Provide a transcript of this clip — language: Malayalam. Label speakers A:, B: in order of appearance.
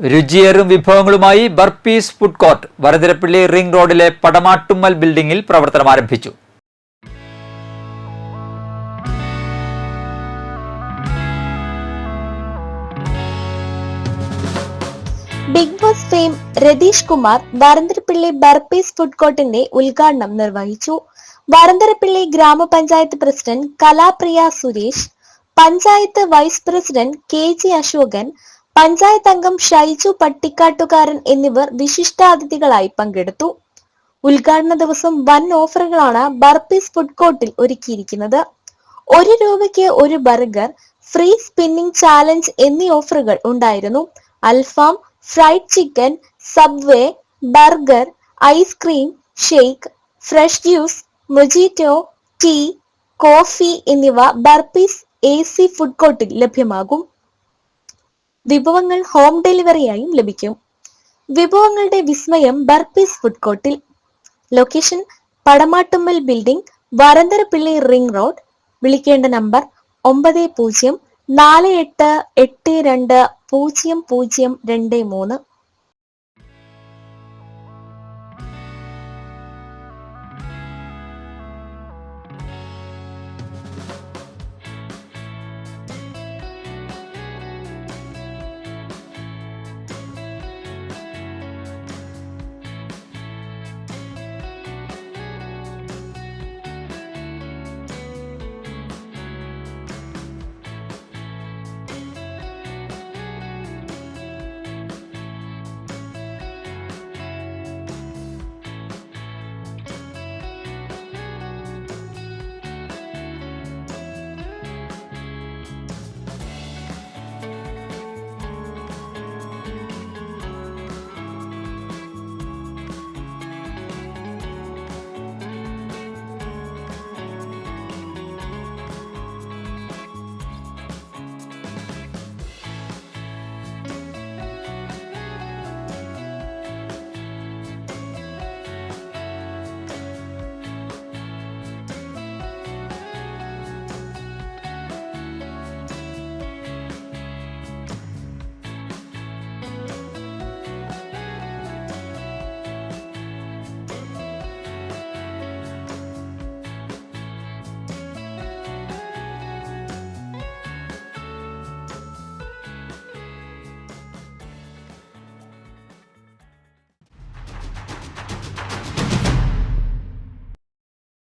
A: രുചിയേറും വിഭവങ്ങളുമായി Burpees food court Varantharappilly ring റോഡിലെ പടമാട്ടുമ്മൽ ബിൽഡിംഗിൽ പ്രവർത്തനം ആരംഭിച്ചു.
B: Big Boss fame Ratheesh Kumar Varantharappilly Burpees food കോർട്ടിന്റെ ഉദ്ഘാടനം നിർവഹിച്ചു. വരന്തരപ്പിള്ളി ഗ്രാമപഞ്ചായത്ത് president Kalapriya Suresh panchayat vice president K G Ashokan panchayat അംഗം ഷൈജു പട്ടിക്കാട്ടുകാരൻ എന്നിവർ വിശിഷ്ടാതിഥികളായി പങ്കെടുത്തു. ഉദ്ഘാടന ദിവസം വൻ ഓഫറുകളാണ് ബർപ്പീസ് ഫുഡ് കോർട്ടിൽ ഒരുക്കിയിരിക്കുന്നത്. ഒരു രൂപയ്ക്ക് ഒരു ബർഗർ ഫ്രീ സ്പിന്നിംഗ് ചാലഞ്ച് എന്നീ ഓഫറുകൾ ഉണ്ടായിരുന്നു. അൽഫാം fried chicken subway burger ice cream shake fresh juice mojito tea coffee എന്നിവ ബർപ്പീസ് എ സി ഫുഡ് കോർട്ടിൽ ലഭ്യമാകും. വിഭവങ്ങൾ ഹോം ഡെലിവറിയായും ലഭിക്കും. വിഭവങ്ങളുടെ വിസ്മയം ബർപ്പീസ് ഫുഡ് കോർട്ടിൽ location Padamattummal building Varantharappilly ring road വിളിക്കേണ്ട നമ്പർ ഒമ്പത് പൂജ്യം നാല് എട്ട് എട്ട് രണ്ട് പൂജ്യം പൂജ്യം രണ്ട് മൂന്ന്.